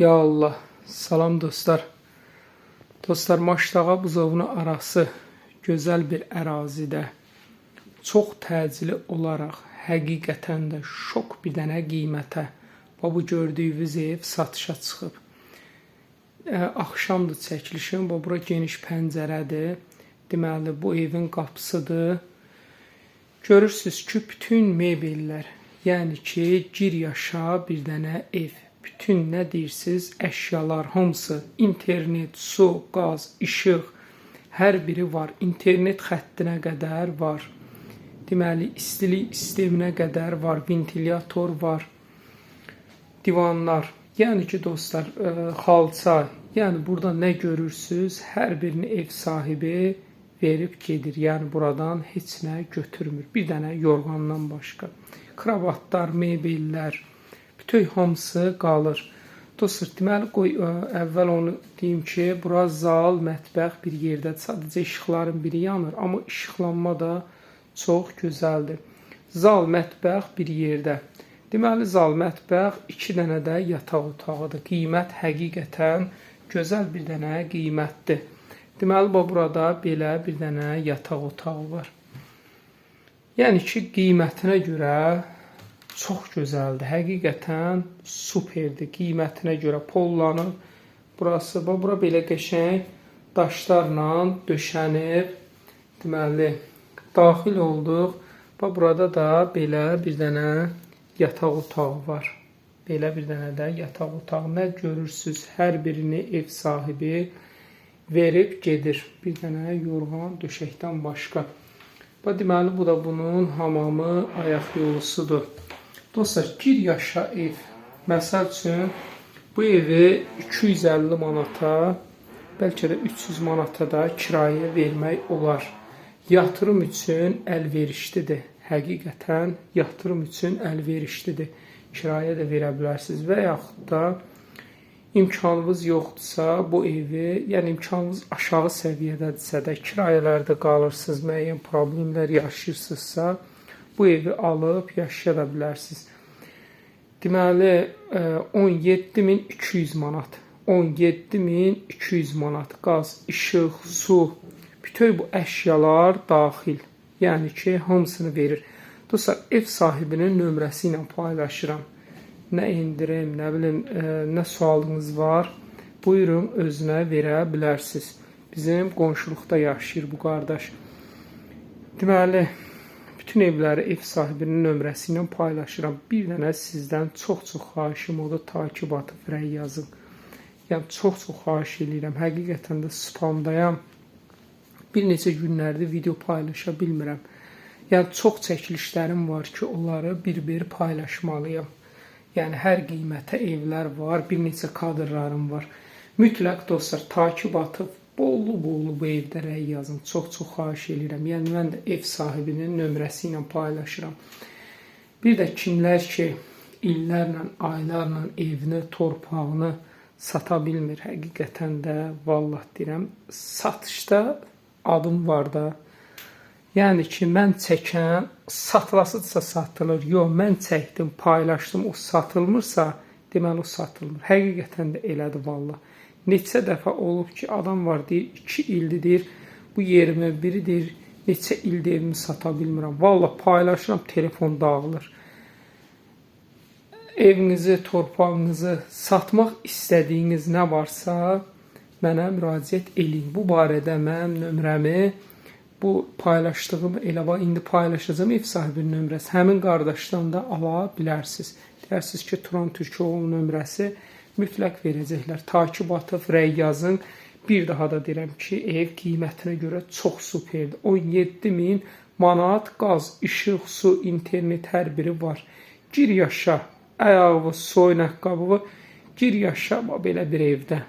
Ya Allah, salam dostlar. Dostlar, Maşdağa buzovunu arası gözəl bir ərazidə çox təcili olaraq həqiqətən də şok bir dənə qiymətə və bu gördüyünüz ev satışa çıxıb. Ə, axşamdır çəkilişim, bu bura geniş pəncərədir. Deməli, bu evin qapısıdır. Görürsüz ki, bütün mebellər, yəni ki, gir yaşa bir dənə ev. Bütün nə deyirsiz, əşyalar hamısı, internet, su, qaz, işıq, hər biri var. İnternet xəttinə qədər var. Deməli, istilik sisteminə qədər var, ventilyator var, divanlar. Yəni ki, dostlar, ə, xalça, yəni burada nə görürsüz, hər birini ev sahibi verib gedir. Yəni buradan heç nə götürmür. Bir dənə yorğandan başqa. Kravatlar, mebellər, bütün hamısı qalır. Dostlar, deməli qoy ə, əvvəl onu deyim ki, bura zal, mətbəx bir yerdədir. Sadəcə işıqların biri yanır, amma işıqlanma da çox gözəldir. Zal, mətbəx bir yerdə. Deməli zal, mətbəx, 2 dənə də yataq otağıdır. Qiymət həqiqətən gözəl bir dənə qiymətdir. Deməli bax burada belə bir dənə yataq otağı var. Yəni ki, qiymətinə görə çox gözəldir. Həqiqətən superdir. Qiymətinə görə pollanıb. Burası bax bura belə qəşəng daşlarla döşənib. Deməli, daxil olduq. Bax burada da belə bir dənə yataq otağı var. Belə bir dənə də yataq otağı. Nə görürsüz? Hər birini ev sahibi verib gedir. Bir dənə yorğan döşəkdən başqa. Bax deməli bu da bunun hamamı, ayaq yolusudur. Dostlar, gir yaşa ev. Məsəl üçün bu evi 250 manata, bəlkə də 300 manata da kirayə vermək olar. Yatırım üçün əlverişlidir. Həqiqətən yatırım üçün əlverişlidir. Kirayə də verə bilərsiniz və yaxud da imkanınız yoxdursa bu evi, yəni imkanınız aşağı səviyyədədirsə də kirayələrdə qalırsınız, müəyyən problemlər yaşayırsınızsa bu evi alıb yaşaya da bilərsiniz. Deməli e, 17200 manat. 17200 manat qaz, işıq, su, bütün bu əşyalar daxil. Yəni ki, hamısını verir. Dostlar, ev sahibinin nömrəsi ilə paylaşıram. Nə endirim, nə bilim, ə, nə sualınız var, buyurun özünə verə bilərsiniz. Bizim qonşuluqda yaşayır bu qardaş. Deməli, bütün evləri ev sahibinin nömrəsi ilə paylaşıram. Bir dənə sizdən çox-çox xahişim odur, takib atıb rəy yazın. Yəni çox-çox xahiş edirəm. Həqiqətən də spamdayam. Bir neçə günlərdir video paylaşa bilmirəm. Yəni çox çəkilişlərim var ki, onları bir-bir paylaşmalıyam. Yəni hər qiymətə evlər var, bir neçə kadrlarım var. Mütləq dostlar atıb bollu-bollu bu evdə rəy yazın. Çox-çox xahiş edirəm. Yəni mən də ev sahibinin nömrəsi ilə paylaşıram. Bir də kimlər ki illərlə, aylarla evini, torpağını sata bilmir, həqiqətən də vallah deyirəm, satışda adım var da. Yəni ki, mən çəkən satılasıdsa satılır. Yox, mən çəkdim, paylaşdım, o satılmırsa, deməli o satılmır. Həqiqətən də elədir vallah. Neçə dəfə olub ki, adam var deyir, 2 ildir deyir, bu yerimi biri deyir, neçə ildir evimi sata bilmirəm. Vallah paylaşıram, telefon dağılır. Evinizi, torpağınızı satmaq istədiyiniz nə varsa, mənə müraciət eləyin. Bu barədə mənim nömrəmi bu paylaşdığım elə var indi paylaşacağım ev sahibinin nömrəsi. Həmin qardaşdan da ala bilərsiniz. Deyirsiniz ki, Turan Türkoğlu nömrəsi mütləq verəcəklər. Takib atıb rəy yazın. Bir daha da deyirəm ki, ev qiymətinə görə çox superdir. 17 min manat qaz, işıq, su, internet hər biri var. Gir yaşa, ayağı, soyun ayaqqabı, gir yaşa belə bir evdə.